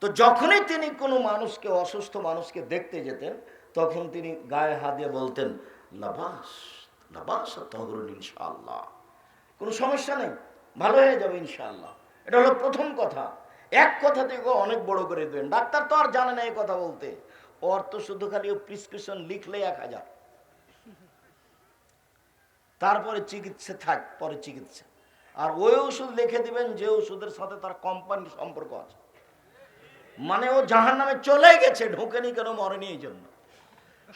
তো যখনই তিনি কোনো মানুষকে, অসুস্থ মানুষকে দেখতে যেতেন, তখন তিনি গায়ে হাত দিয়ে বলতেন, লাবাস লাবাস তহরুন ইনশাআল্লাহ। কোনো সমস্যা নেই, ভালো হয়ে যাবে ইনশাআল্লাহ। এটা হলো প্রথম কথা। এক কথা থেকে অনেক বড় করে দেবেন ডাক্তার তো আর জানে না এই কথা বলতে। ওর তো শুধু খালি প্রিসক্রিপশন লিখলে এক হাজার। তারপরে চিকিৎসা থাক, পরে চিকিৎসা। আর ওই ওষুধ লিখে দিবেন যে ওষুধের সাথে তার কোম্পানির সম্পর্ক আছে। মানে ও জাহান নামে চলে গেছে, ঢোকেনি কেন, মরেনি এই জন্য।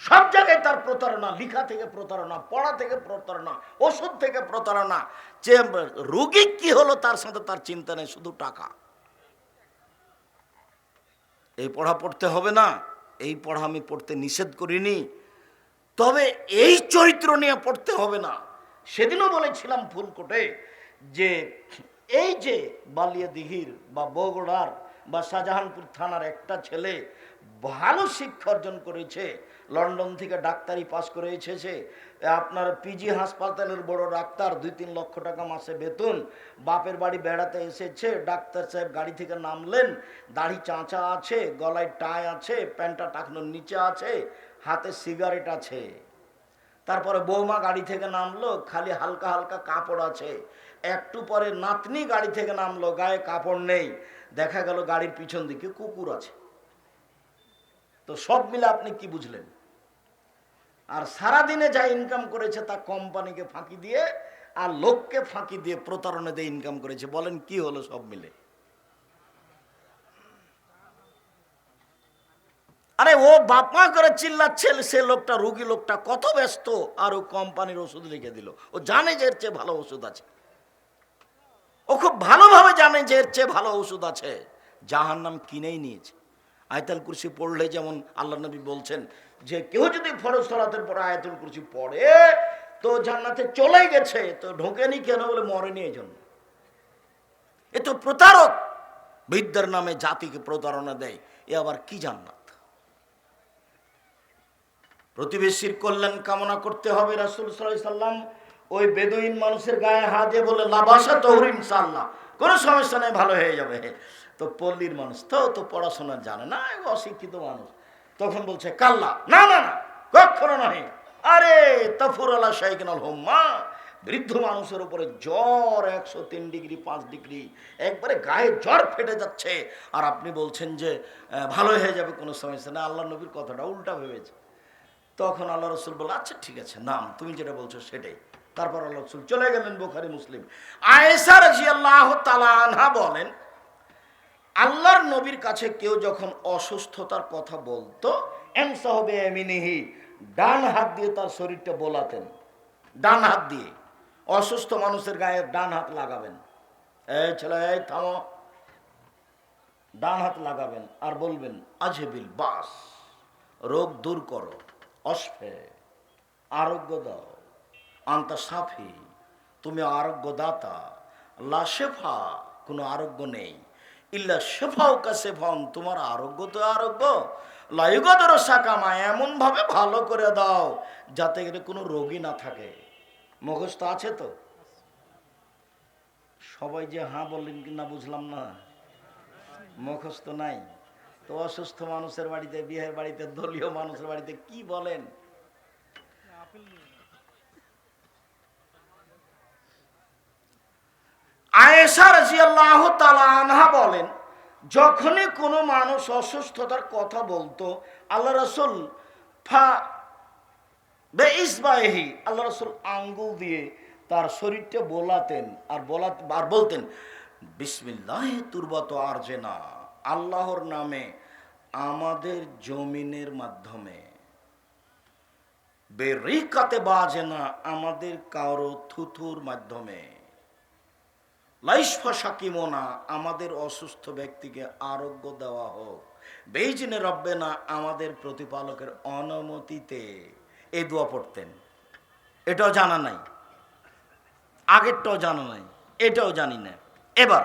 সব জায়গায় তার প্রতারণা, লিখা থেকে প্রতারণা, পড়া থেকে প্রতারণা, ওষুধ থেকে প্রতারণা, যে রুগী কি হলো তার সাথে তার চিন্তা নেই, শুধু টাকা। এই পড়া পড়তে হবে না, এই পড়া আমি পড়তে নিষেধ করিনি। তবে এই চরিত্র নিয়ে পড়তে হবে না। সেদিনও বলেছিলাম ফুলকোটে যে, এই যে বালিয়া দিঘির বা বগুড়ার বা শাহজাহানপুর থানার একটা ছেলে ভালো শিক্ষা অর্জন করেছে। লন্ডন থেকে ডাক্তারি পাস করে এসেছে আপনার পিজি হাসপাতালের বড় ডাক্তার, দুই তিন লক্ষ টাকা মাসে বেতন। বাপের বাড়ি বেড়াতে এসেছে, ডাক্তার সাহেব গাড়ি থেকে নামলেন। দাড়ি চাঁচা আছে, গলায় টাই আছে, প্যান্টটা টাকনোর নিচে আছে, হাতে সিগারেট আছে। তারপরে বৌমা গাড়ি থেকে নামলো, খালি হালকা হালকা কাপড় আছে। একটু পরে নাতনি গাড়ি থেকে নামলো, গায়ে কাপড় নেই। দেখা গেল গাড়ির পিছন দিকে কুকুর আছে। তো সব মিলে আপনি কি বুঝলেন? আর সারাদিনে যা ইনকাম করেছে তা কোম্পানিকে ফাঁকি দিয়ে আর লোককে ফাঁকি দিয়ে প্রতারণা দিয়ে ইনকাম করেছে। বলেন কি হলো সব মিলে? আরে ও বাপমা করে চিল্লাচ্ছে, সে লোকটা রুগী লোকটা কত ব্যস্ত। আর ও কোম্পানির ওষুধ লিখে দিল। ও জানে যে এর চেয়ে ভালো ওষুধ আছে। ও খুব ভালোভাবে জানে যে এর চেয়ে ভালো ওষুধ আছে। জাহার নাম কিনেই নিয়েছে। আয়তাল কুরসি পড়লে যেমন আল্লাহ নবী বলছেন যে, কেউ যদি ফরজ সলাতের পরে আয়াতুল কুরসি পড়ে, তো জান্নাতে চলে গেছে, তো ঢোকেনি কেন বলে মরেনি এই জন্য এ তো প্রতারক। বিদ্যার নামে জাতিকে প্রতারণা দেয়, এ আবার কি জান্নাত? প্রতিবেশীর কল্যাণ কামনা করতে হবে রাসুল সাল্লাম। ওই বেদুইন মানুষের গায়ে হাত দিয়ে বলে লাবাসা তহর ইনশাল্লাহ কোনো সমস্যা নেই, ভালো হয়ে যাবে। তো পল্লীর মানুষ, তো তো পড়াশোনা জানে না অশিক্ষিত মানুষ। তখন বলছে, কাল্লা, না না না কখনো নয় আরে, তফুর আল্লাহ শাহিকাল হোম্মা। বৃদ্ধ মানুষের উপরে জ্বর একশো তিন ডিগ্রি, পাঁচ ডিগ্রি, একবারে গায়ে জ্বর ফেটে যাচ্ছে। আর আপনি বলছেন যে ভালো হয়ে যাবে, কোনো সমস্যা না আল্লাহ নবীর কথাটা উল্টা ভেবেছে। তখন আল্লাহ রসুল বলে আচ্ছা ঠিক আছে, নাম, তুমি যেটা বলছো সেটাই। তারপর আল্লাহ রসুল চলে গেলেন বোখারি, মুসলিম। আয়েসা রাজি আল্লাহ আনহা বলেন, আল্লাহর নবীর কাছে কেউ যখন অসুস্থতার কথা বলতো এমসা হবে এমিনিহি ডান হাত দিয়ে তার শরীরটা বোলাতেন। ডান হাত দিয়ে। অসুস্থ মানুষের গায়ে ডান হাত লাগাবেন। এই ছেলে, এই থামো। ডান হাত লাগাবেন আর বলবেন, আজেবিল বাস, রোগ দূর করো অশ্বে আরোগ্য দাও। আন্তা সাফি, তুমি আরোগ্য দাতা লা শেফা, কোনো আরোগ্য নেই। ইল্লা শেফাও কা শেফান তোমার আরোগ্য তো আরোগ্য। লাইগদর সাকামা এমন ভাবে ভালো করে দাও, যাতে কোনো রোগী না থাকে। মুখস্থ আছে তো? সবাই যে হ্যাঁ বললেন কি না বুঝলাম না। মুখস্থ নাই। তো অসুস্থ মানুষের বাড়িতে, বিয়ের বাড়িতে, দলীয় মানুষের বাড়িতে কি বলেন? আয়েশা রাজিয়াল্লাহ তাআলা আনহা বলেন, যখনই কোনো মানুষ অসুস্থতার কথা বলতো আল্লাহ রসুল ফা বে ইসবাহি আল্লাহ রসুল আঙ্গুল দিয়ে তার শরীরটা বোলাতেন আর বোলাতে, আর বলতেন, বিসমিল্লাহ তুরবত আর যে না আল্লাহর নামে আমাদের জমিনের মাধ্যমে বেরিকাতে বাজে না আমাদের কারও থুথুর মাধ্যমে। লাইসফা সাকিমোনা আমাদের অসুস্থ ব্যক্তিকে আরোগ্য দেওয়া হোক। বেইজিনে রব্বে না আমাদের প্রতিপালকের অনুমতিতে এই দোয়া পড়তেন। এটাও জানা নাই। আগেরটাও জানা নাই। এটাও জানি না। এবার,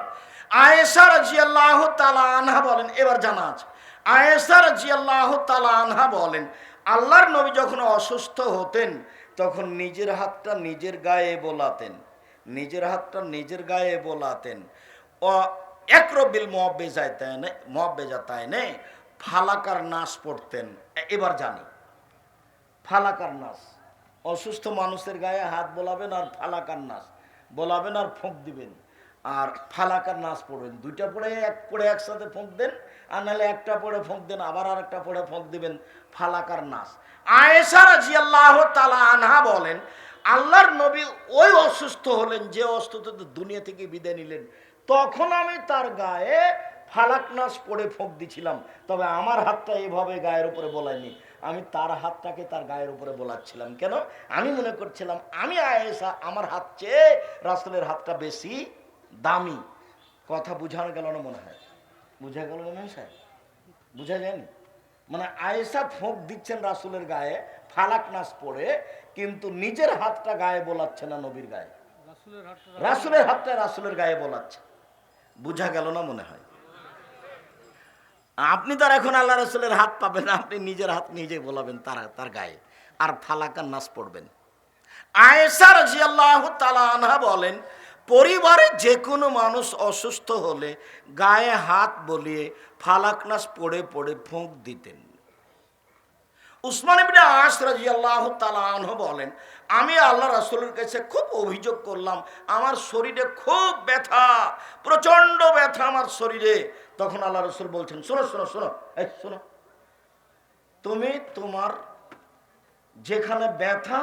আয়েশা রাজিয়াল্লাহ তালা আনহা বলেন, এবার জানা আছে। আয়েশা রাজিয়াল্লাহ তালা আনহা বলেন, আল্লাহর নবী যখন অসুস্থ হতেন, তখন নিজের হাতটা নিজের গায়ে বোলাতেন। নিজের হাতটা নিজের গায়ে বোলাতেন। ও একরবিল মহাবেজায় তাই মহাবেজা তাই নে ফালাকার নাচ পড়তেন। এবার জানি। ফালাকার নাচ অসুস্থ মানুষের গায়ে হাত বোলাবেন আর ফালাকার নাচ বোলাবেন আর ফোঁক দিবেন। আর ফালাকার নাচ পড়বেন। দুইটা পড়ে এক পড়ে একসাথে ফোঁক দেন, আর নাহলে একটা পড়ে ফোঁক দেন, আবার আর একটা পড়ে ফোঁক দিবেন। ফালাকার নাচ আয়েশা জিয়াল্লাহ তালা আনহা বলেন আল্লাহর নবী ওই অসুস্থ হলেন, যে অসুস্থ দুনিয়া থেকে বিদায় নিলেন। তখন আমি তার গায়ে ফালাক নাচ পড়ে ফোঁক দিছিলাম, তবে আমার হাতটা এভাবে গায়ের উপরে বলাইনি আমি তার হাতটাকে তার গায়ের উপরে বোলাচ্ছিলাম। কেন? আমি মনে করছিলাম, আমি আয়েসা আমার হাত চেয়ে রাসুলের হাতটা বেশি দামি। কথা বুঝানো গেল না মনে হয়? বুঝা গেল না সাহেব বুঝা যায়নি? মানে আয়েসা ফোঁক দিচ্ছেন রাসুলের গায়ে ফালাক নাচ পড়ে কিন্তু নিজের হাতটা গায়ে বোলাচ্ছে না নবীর গায়ে। রাসুলের হাতটা রাসুলের গায়ে বোলাচ্ছে। বুঝা গেল না মনে হয়? আপনি তো আর এখন আল্লাহ রসুলের হাত পাবেন আপনি নিজের হাত নিজে বলাবেন তার তার গায়ে আর ফালাকার নাচ পড়বেন। আয়েসা রাজিয়াল্লাহ তালা আনহা বলেন পরিবারে যে কোনো মানুষ অসুস্থ হলে গায়ে হাত বলিয়ে ফালাকনাস পড়ে পড়ে ফোঁক দিতেন। উসমান ইবনে আস রাজিয়াল্লাহ তালা আনহু বলেন, আমি আল্লাহ রাসূলের কাছে খুব অভিযোগ করলাম, আমার শরীরে খুব ব্যথা প্রচণ্ড ব্যথা আমার শরীরে। তখন আল্লাহ রসুল বলছেন, শোনো শোনো শোনো, এই শোনো, তুমি তোমার যেখানে ব্যথা,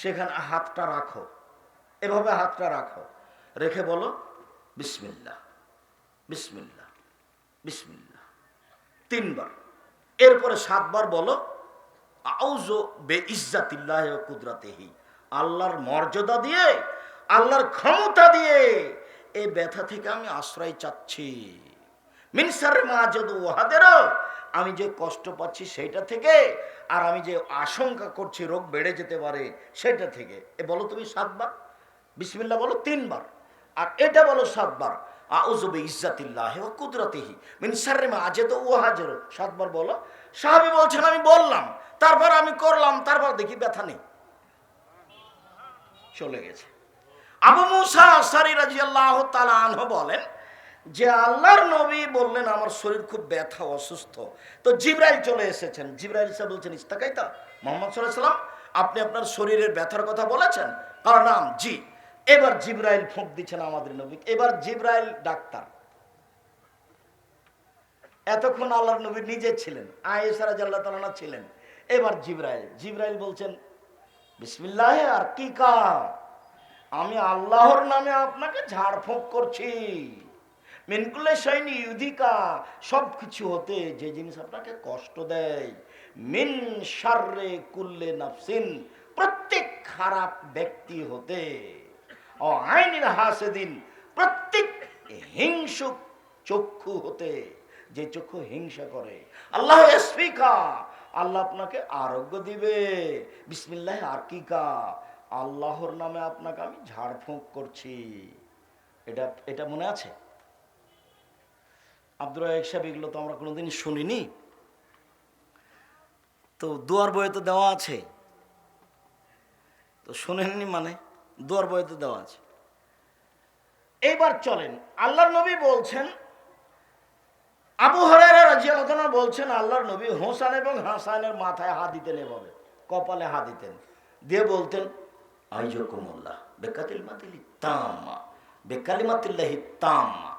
সেখানে হাতটা রাখো, এভাবে হাতটা রাখো। রেখে বলো বিসমিল্লা বিসমিল্লা বিসমিল্লা তিনবার। এরপরে সাতবার বলো আউজো বে ইজ্জাতিল্লাহ কুদরাতেহি। আল্লাহর মর্যাদা দিয়ে, আল্লাহর ক্ষমতা দিয়ে এই ব্যথা থেকে আমি আশ্রয় চাচ্ছি। মিনসার মা যদি ওহাদেরও আমি যে কষ্ট পাচ্ছি সেইটা থেকে আর আমি যে আশঙ্কা করছি রোগ বেড়ে যেতে পারে সেটা থেকে। এ বলো তুমি সাতবার। বিসমিল্লা বলো তিনবার। আর এটা বলো সাতবার আউজবে ইজ্জাতিল্লাহ ও কুদরতিহি, মিন শাররি মা আজে তো ওয়াহাজের সাতবার বলো। সাহাবী বলছেন, আমি বললাম, তারপর আমি করলাম, তারপর দেখি ব্যথা নেই। চলে গেছে। আবু মুসা সারি রাজিয়াল্লাহ তাআলা আনহু বলেন যে, আল্লাহর নবী বললেন, আমার শরীর খুব ব্যথা, অসুস্থ। তো জিব্রাইল চলে এসেছেন। জিব্রাইল সাহেব বলছেন, ইস্তাকাইতা, মোহাম্মদ সাল্লাহ সাল্লাম আপনি আপনার শরীরের ব্যথার কথা বলেছেন? কারণ নাম জি। এবার জিব্রাইল ফোঁক দিচ্ছেন আমাদের নবী এবার জিব্রাইল ডাক্তার। এতক্ষণ আল্লাহর নবী নিজে ছিলেন আয়েসারা তালানা ছিলেন। এবার জিব্রাইল জিব্রাইল বলছেন, বিসমিল্লাহ, আর কি কাম? আমি আল্লাহর নামে আপনাকে ঝাড়ফুঁক করছি। মিনকুলে সৈনি ইউদিকা সব কিছু হতে যে জিনিস আপনাকে কষ্ট দেয়, মিন সাররে কুল্লে নাফসিন, প্রত্যেক খারাপ ব্যক্তি হতে। ও আইনিন হাসেদিন প্রত্যেক হিংসুক চক্ষু হতে, যে চক্ষু হিংসা করে, আল্লাহ স্পিকা আল্লাহ আপনাকে আরোগ্য দিবে। বিসমিল্লাহ আকিকা আল্লাহর নামে আপনাকে আমি ঝাড়ফুঁক করছি। এটা এটা মনে আছে? আব্দুর রাজাক সাহেব, এগুলো তো আমরা কোনোদিন শুনিনি। তো দুয়ার বইয়ে তো দেওয়া আছে। তো শোনেননি মানে? দুয়ার বইয়ে তো দেওয়া আছে। এইবার চলেন, আল্লাহর নবী বলছেন, আবু হরেরা বলছেন, আল্লাহর নবী হোসান এবং হাসানের মাথায় হাত দিতেন এভাবে, কপালে হাত দিতেন। দিয়ে বলতেন আইজকুমুল্লাহ বেকাতিল মাতিলি তাম্মা বেকালিমাতিল্লাহি তাম্মা,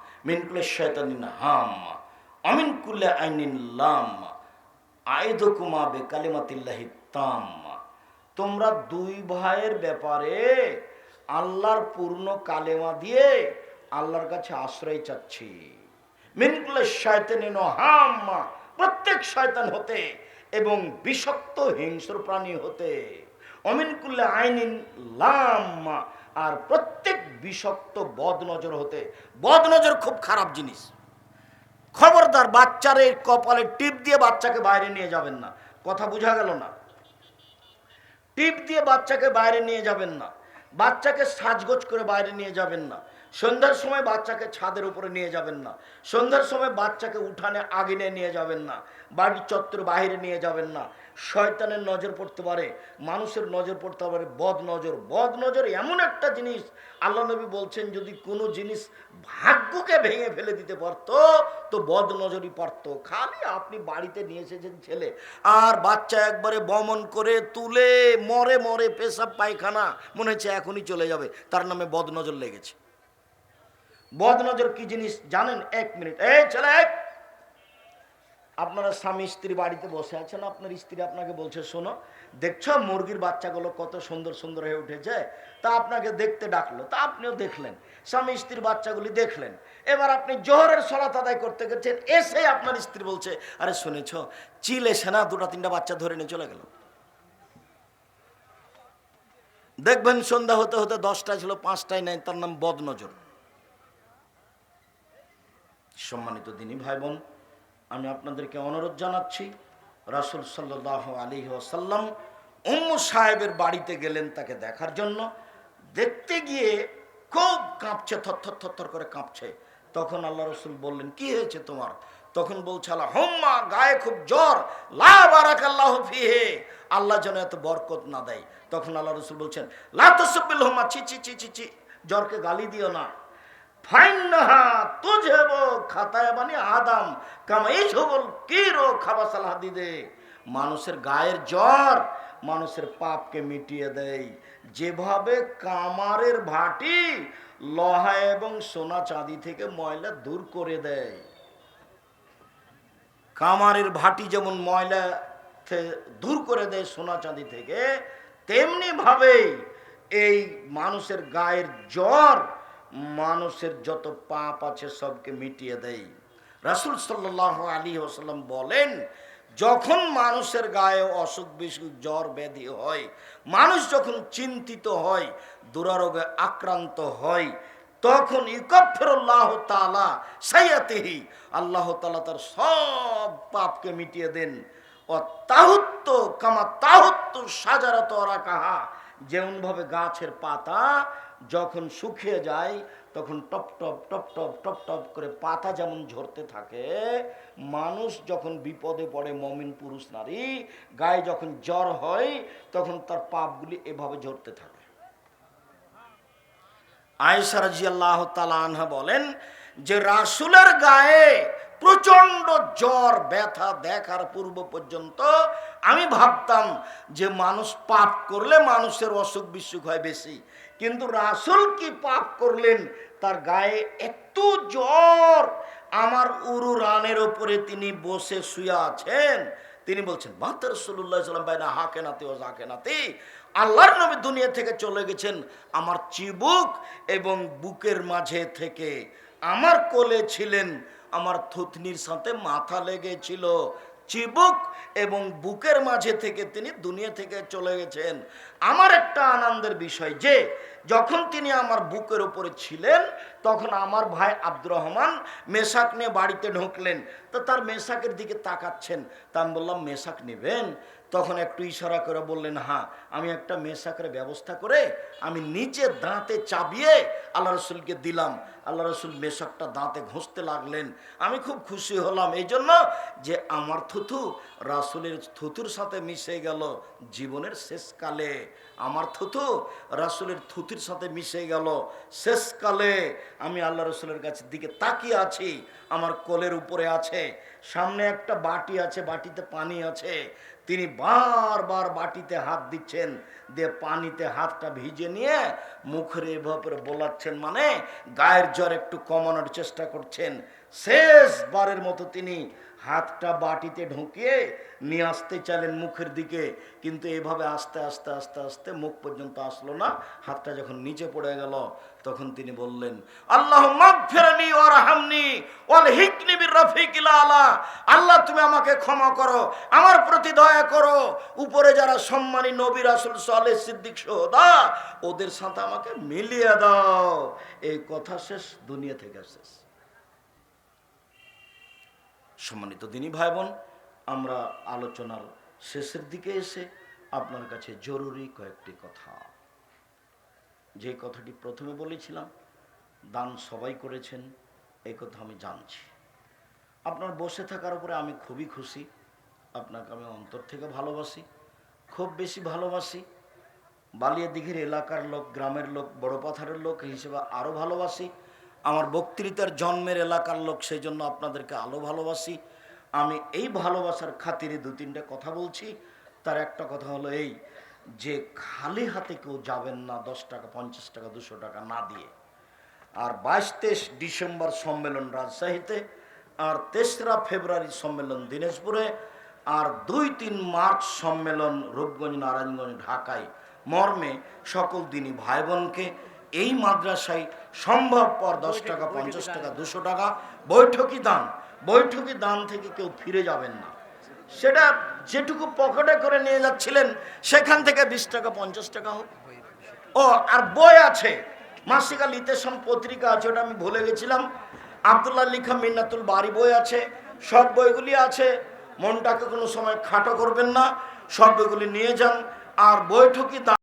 মিন কুল্লে আইনিন লাম্মা আইদকুমা বেকালিমাতিল্লাহি তাম্মা। তোমরা দুই ভাইয়ের ব্যাপারে আল্লাহর পূর্ণ কালেমা দিয়ে আল্লাহর কাছে আশ্রয় চাচ্ছি। হাম্মা, প্রত্যেক শয়তান হতে এবং বিষাক্ত হিংস্র প্রাণী হতে। অমিনকুল্লে আইনিন লাম্মা, আর প্রত্যেক বিষাক্ত বদনজর হতে। বদনজর খুব খারাপ জিনিস। খবরদার বাচ্চার কপালে টিপ দিয়ে বাচ্চাকে বাইরে নিয়ে যাবেন না। কথা বোঝা গেল না? টিপ দিয়ে বাচ্চাকে বাইরে নিয়ে যাবেন না। বাচ্চাকে সাজগোজ করে বাইরে নিয়ে যাবেন না। সন্ধ্যার সময় বাচ্চাকে ছাদের উপরে নিয়ে যাবেন না। সন্ধ্যার সময় বাচ্চাকে উঠানে, আগিনে নিয়ে যাবেন না। বাড়ির চত্বর বাইরে নিয়ে যাবেন না। শয়তানের নজর পড়তে পারে, মানুষের নজর পড়তে পারে, বদ নজর। বদ নজর এমন একটা জিনিস, আল্লাহ নবী বলছেন, যদি কোনো জিনিস ভাগ্যকে ভেঙে ফেলে দিতে পারতো, তো বদ নজরই পারতো। খালি আপনি বাড়িতে নিয়ে এসেছেন ছেলে, আর বাচ্চা একবারে বমন করে তুলে মরে মরে পেশাব পায়খানা, মনে হচ্ছে এখনই চলে যাবে। তার নামে বদ নজর লেগেছে। বদনজর কি জিনিস জানেন? এক মিনিট। এই ছেলে। আপনারা স্বামী স্ত্রী বাড়িতে বসে আছেন, আপনার স্ত্রী আপনাকে বলছে, শোনো, দেখছ মুরগির বাচ্চাগুলো কত সুন্দর সুন্দর হয়ে উঠেছে? তা আপনাকে দেখতে ডাকলো। তা আপনিও দেখলেন, স্বামী স্ত্রীর বাচ্চাগুলি দেখলেন। এবার আপনি জোহরের সলাত আদায় করতে গেছেন, এসে আপনার স্ত্রী বলছে, আরে শুনেছ, চিল এসে না দুটা তিনটা বাচ্চা ধরে নিয়ে চলে গেল। দেখবেন সন্ধ্যা হতে হতে দশটায় ছিল, পাঁচটায় নাই, তার নাম বদনজর। সম্মানিত দিনী ভাই বোন আমি আপনাদেরকে অনুরোধ জানাচ্ছি, রাসুল সাল্লাহ আলী ওসাল্লাম উম্মু সাহেবের বাড়িতে গেলেন তাকে দেখার জন্য। দেখতে গিয়ে খুব কাঁপছে, থরথর থরথর করে কাঁপছে। তখন আল্লাহ রসুল বললেন, কি হয়েছে তোমার? তখন বলছে আল্লাহ হোম্মা গায়ে খুব জ্বর। লা বারাক আল্লাহ আল্লাহ যেন এত বরকত না দেয়। তখন আল্লাহ রসুল বলছেন, লা তসবিল হোম্মা ছি ছি ছি ছি ছি, জ্বরকে গালি দিও না। মানুষের গায়ের জ্বর মানুষের পাপকে মিটিয়ে দেয়। যেভাবে কামারের ভাটি লহা এবং সোনা চাঁদি থেকে ময়লা দূর করে দেয়। কামারের ভাটি যেমন ময়লা দূর করে দেয় সোনা চাঁদি থেকে তেমনি ভাবেই এই মানুষের গায়ের জ্বর মানুষের যত পাপ আছে সবকে মিটিয়ে দেয় রাসুল সাল্লাহ আলী ওসাল্লাম বলেন, যখন মানুষের গায়ে অসুখ, বিসুখ, জ্বর, ব্যাধি হয়, মানুষ যখন চিন্তিত হয়, দুরারোগে আক্রান্ত হয়, তখন ইকফিরুল্লাহ তালা সাইয়াতেহি, আল্লাহ তালা তার সব পাপকে মিটিয়ে দেন। ও তাহুত্ত কামা তাহুত্ত সাজারাত কাহা যেমনভাবে গাছের পাতা যখন শুকিয়ে যায়, তখন টপ টপ টপ টপ টপ টপ করে পাতা যেমন ঝরতে থাকে, মানুষ যখন বিপদে পড়ে, মমিন পুরুষ, নারী, গায়ে যখন জ্বর হয়, তখন তার পাপগুলি এভাবে ঝরতে থাকে। আয়েশা রাজিয়াল্লাহ তালা আনহা বলেন যে, রাসুলের গায়ে প্রচণ্ড জ্বর, ব্যথা দেখার পূর্ব পর্যন্ত আমি ভাবতাম যে, মানুষ পাপ করলে মানুষের অসুখ বিসুখ হয় বেশি। কিন্তু রাসুল কি পাপ করলেন? তার গায়ে একটু জ্বর, আমার উরু রানের ওপরে তিনি বসে শুয়ে আছেন। তিনি বলছেন বাহাত্তর রসুল্লাহ সাল্লাম বাইনা হাকে নাতে ও জাকে নাতে? আল্লাহর নবী দুনিয়া থেকে চলে গেছেন। আমার চিবুক এবং বুকের মাঝে থেকে আমার কোলে ছিলেন। আমার থুতনির সাথে মাথা লেগেছিল। চিবুক এবং বুকের মাঝে থেকে তিনি দুনিয়া থেকে চলে গেছেন। আমার একটা আনন্দের বিষয় যে, যখন তিনি আমার বুকের উপরে ছিলেন, তখন আমার ভাই আব্দুর রহমান মেশাক নিয়ে বাড়িতে ঢুকলেন। তো তার মেশাকের দিকে তাকাচ্ছেন। তা আমি বললাম মেশাক নেবেন? তখন একটু ইশারা করে বললেন হ্যাঁ আমি একটা মেশাকের ব্যবস্থা করে আমি নিচে দাঁতে চাবিয়ে আল্লাহ রসুলকে দিলাম। আল্লাহ রসুল মেশাকটা দাঁতে ঘষতে লাগলেন। আমি খুব খুশি হলাম এই জন্য যে আমার থুথু রাসুলের থুতুর সাথে মিশে গেল জীবনের শেষকালে আমার থুথু রাসুলের থুতুর সাথে মিশে গেল শেষকালে আমি আল্লাহ রসুলের কাছে দিকে তাকিয়ে আছি। আমার কোলের উপরে আছে, সামনে একটা বাটি আছে, বাটিতে পানি আছে। তিনি বারবার বাটিতে হাত দিচ্ছেন, দিয়ে পানিতে হাতটা ভিজে নিয়ে মুখের এভাবে বোলাচ্ছেন মানে গায়ের জ্বর একটু কমানোর চেষ্টা করছেন। শেষবারের মতো তিনি হাতটা বাটিতে ঢুকিয়ে নিয়ে আসতে চাইলেন মুখের দিকে। কিন্তু এভাবে আস্তে আস্তে আস্তে আস্তে মুখ পর্যন্ত আসলো না। হাতটা যখন নিচে পড়ে গেল, তখন তিনি বললেন আল্লাহ আলা। আল্লাহ, তুমি আমাকে ক্ষমা করো, আমার প্রতি দয়া করো। উপরে যারা সম্মানী নবী রাসূল সালেহ সিদ্দিক সোহদা, ওদের সাথে আমাকে মিলিয়ে দাও। এই কথা শেষ, দুনিয়া থেকে শেষ। সম্মানিত দিনী ভাই বোন আমরা আলোচনার শেষের দিকে এসে আপনার কাছে জরুরি কয়েকটি কথা। যে কথাটি প্রথমে বলেছিলাম, দান সবাই করেছেন এই কথা আমি জানছি। আপনার বসে থাকার উপরে আমি খুবই খুশি, আপনাকে আমি অন্তর থেকে ভালোবাসি, খুব বেশি ভালোবাসি বালিয়া দিঘির এলাকার লোক, গ্রামের লোক, বড় পাথারের লোক হিসেবে আরও ভালোবাসি আমার বক্তৃতার জন্মের এলাকার লোক, সেই জন্য আপনাদেরকে আলো ভালোবাসি। আমি এই ভালোবাসার খাতিরে দু তিনটে কথা বলছি। তার একটা কথা হলো এই, যে খালি হাতে কেউ যাবেন না দশ টাকা, পঞ্চাশ টাকা, দুশো টাকা না দিয়ে। আর বাইশ তেইশ ডিসেম্বর সম্মেলন রাজশাহীতে, আর তেসরা ফেব্রুয়ারি সম্মেলন দিনাজপুরে, আর দুই তিন মার্চ সম্মেলন রূপগঞ্জ, নারায়ণগঞ্জ, ঢাকায়। মর্মে সকল দিনই ভাই বোনকে এই মাদ্রাসায় সম্ভবপর দশ টাকা পঞ্চাশ টাকা দুশো টাকা বৈঠকি দান। বৈঠকি দান থেকে কেউ ফিরে যাবেন না। সেটা যেটুকু পকেটে করে নিয়ে যাচ্ছিলেন সেখান থেকে বিশ টাকা পঞ্চাশ টাকা হোক। ও আর বই আছে। মাসিকা লিতেশন পত্রিকা আছে ওটা আমি ভুলে গেছিলাম। আবদুল্লাহ লিখা মিন্নাতুল বাড়ি বই আছে। সব বইগুলি আছে। মনটাকে কোনো সময় খাটো করবেন না। সব বইগুলি নিয়ে যান। আর বৈঠকি দান